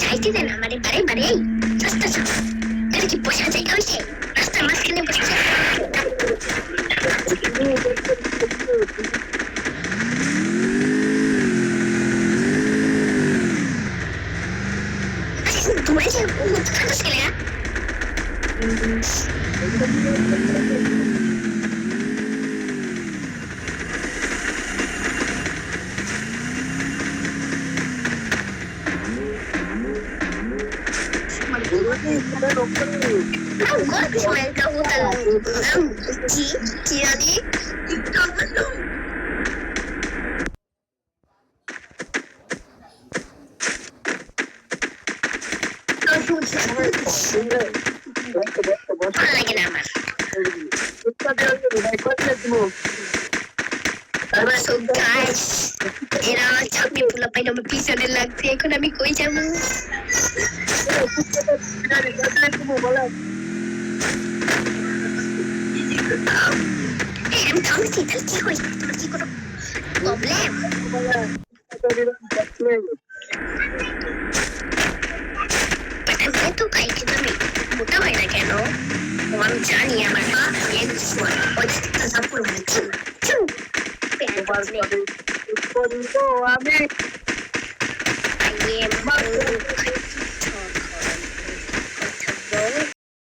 যাইতে দেন আমারে বারে বারে সস্তা সস্তা এটা तुम्हारे से कितना मुश्किल है I'm going to mental hotel. I'm G, Kirani, Dr. Mandum. ভালো লাগে না আমার এরা চাকরি পোলা পাইলে আমার পিছনে লাগছে এখন আমি কই যাব আমি তাহলে কি হয়েছে তোমার কি কোনো problem know. I'm Johnny, I'm a cop, and this one. What's the up with the two? Two! Ben was never. It wasn't so, I mean. I am